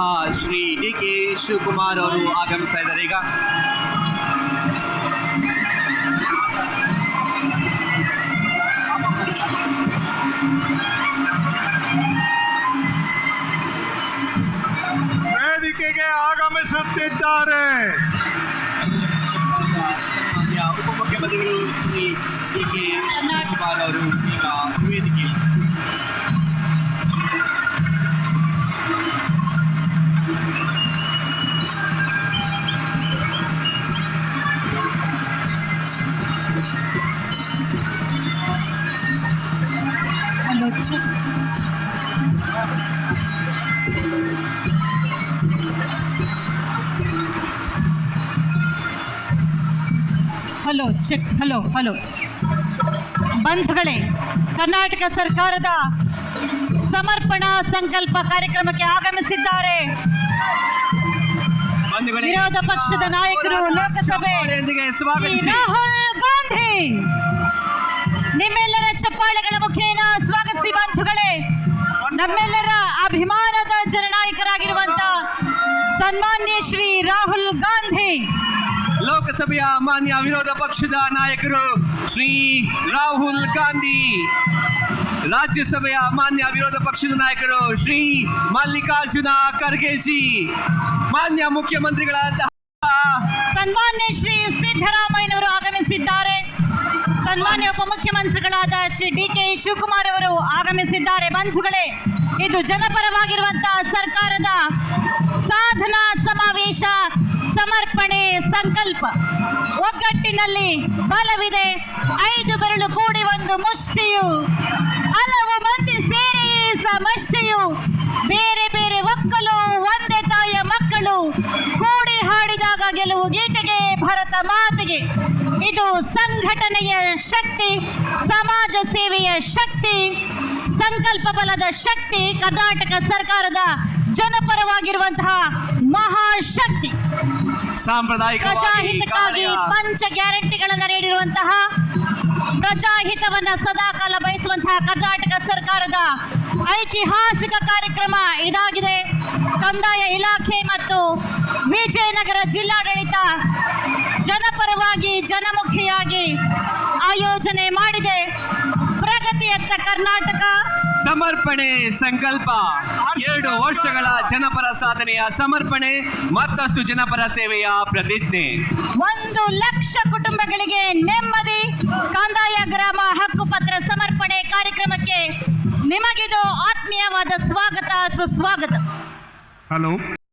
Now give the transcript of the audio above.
ಆಗಿರುವಂತಹ Shri D K Shivakumar ಅವರು ಆಗಮಿಸ್ತಾ ಇದ್ದಾರೆ ಈಗ ವೇದಿಕೆಗೆ ಆಗಮಿಸುತ್ತಿದ್ದಾರೆ ಸನ್ಮಾನ್ಯ ಉಪಮುಖ್ಯಮಂತ್ರಿಗಳು ಶ್ರೀ ಡಿ ಕೆ ಶಿವಕುಮಾರ್ ಅವರು ಈಗ ಹಲೋ ಚೆಕ್ ಹಲೋ ಹಲೋ ಬಂಧುಗಳೇ ಕರ್ನಾಟಕ ಸರ್ಕಾರದ ಸಮರ್ಪಣಾ ಸಂಕಲ್ಪ ಕಾರ್ಯಕ್ರಮಕ್ಕೆ ಆಗಮಿಸಿದ್ದಾರೆ. ವಿರೋಧ ಪಕ್ಷದ ನಾಯಕರು ಲೋಕಸಭೆ ರಾಹುಲ್ ಗಾಂಧಿ. ನಿಮ್ಮೆಲ್ಲರ ಚಪ್ಪಾಳೆಗಳ ಮುಖೇನ ಸ್ವಾಗತಿಸಿ. ಸನ್ಮಾನ್ಯ ಶ್ರೀ ರಾಹುಲ್ ಗಾಂಧಿ. ಲೋಕಸಭೆಯ ಮಾನ್ಯ ವಿರೋಧ ಪಕ್ಷದ ನಾಯಕರು ಶ್ರೀ ರಾಹುಲ್ ಗಾಂಧಿ. ರಾಜ್ಯಸಭೆಯ ಮಾನ್ಯ ವಿರೋಧ ಪಕ್ಷದ ನಾಯಕರು ಶ್ರೀ ಮಲ್ಲಿಕಾರ್ಜುನ ಖರ್ಗೆಜಿ. ಮಾನ್ಯ ಮುಖ್ಯಮಂತ್ರಿಗಳಾದ ಸನ್ಮಾನ್ಯ ಶ್ರೀ ಸಿದ್ದರಾಮಯ್ಯನವರು ಆಗಮಿಸಿದ್ದಾರೆ. ಸನ್ಮಾನ್ಯ ಉಪಮುಖ್ಯಮಂತ್ರಿಗಳಾದ ಶ್ರೀ ಡಿ ಕೆ ಶಿವಕುಮಾರ್ ಅವರು ಆಗಮಿಸಿದ್ದಾರೆ. ಬಂಧುಗಳೇ ಇದು ಜನಪರವಾಗಿರುವಂತಹ ಸರ್ಕಾರದ ಸಂಕಲ್ಪ. ಒಗ್ಗಟ್ಟಿನಲ್ಲಿ ಬಲವಿದೆ. ಐದು ಬೆರಳು ಕೂಡಿ ಒಂದು ಮುಷ್ಟಿಯು. ಹಲವು ಮಂದಿ ಸೇರಿ ಸಮಷ್ಟಿಯು. ಬೇರೆ ಬೇರೆ ಒಕ್ಕಲು, ಒಂದೇ ತಾಯಿಯ ಮಕ್ಕಳು ಕೂಡಿ ಹಾಡಿದಾಗ ಗೆಲುವು ಗೀತೆಗೆ ಭರತ ಮಾತಿಗೆ. ಇದು ಸಂಘಟನೆಯ ಶಕ್ತಿ, ಸಮಾಜ ಸೇವೆಯ ಶಕ್ತಿ, ಸಂಕಲ್ಪ ಬಲದ ಶಕ್ತಿ, ಕರ್ನಾಟಕ ಸರ್ಕಾರದ ಜನಪರವಾಗಿರುವಂತಹ ಮಹಾಶಕ್ತಿ. ಸಾಂಪ್ರದಾಯಿಕ ಪ್ರಜಾಹಿತಕ್ಕಾಗಿ ಪಂಚ ಗ್ಯಾರಂಟಿಗಳನ್ನು ನೀಡಿರುವಂತಹ ಪ್ರಜಾಹಿತವನ್ನ ಸದಾಕಾಲ ಬಯಸುವಂತಹ ಕರ್ನಾಟಕ ಸರ್ಕಾರದ ಐತಿಹಾಸಿಕ ಕಾರ್ಯಕ್ರಮ ಇದಾಗಿದೆ. ಕಂದಾಯ ಇಲಾಖೆ ಮತ್ತು ವಿಜಯನಗರ ಜಿಲ್ಲಾಡಳಿತ ಜನಪರವಾಗಿ ಜನಮುಖಿಯಾಗಿ ಆಯೋಜನೆ ಮಾಡಿದೆ. ಪ್ರಗತಿಯತ್ತ ಕರ್ನಾಟಕ ಸಮರ್ಪಣೆ ಸಂಕಲ್ಪ. ಎರಡು ವರ್ಷಗಳ ಜನಪರ ಸಾಧನೆಯ ಸಮರ್ಪಣೆ ಮತ್ತಷ್ಟು ಜನಪರ ಸೇವೆಯ ಪ್ರತಿಜ್ಞೆ. ಒಂದು ಲಕ್ಷ ಕುಟುಂಬಗಳಿಗೆ ನೆಮ್ಮದಿ ಕಂದಾಯ ಗ್ರಾಮ ಹಕ್ಕುಪತ್ರ ಸಮರ್ಪಣೆ ಕಾರ್ಯಕ್ರಮಕ್ಕೆ ನಿಮಗಿದು ಆತ್ಮೀಯವಾದ ಸ್ವಾಗತ ಸುಸ್ವಾಗತ. ಹಲೋ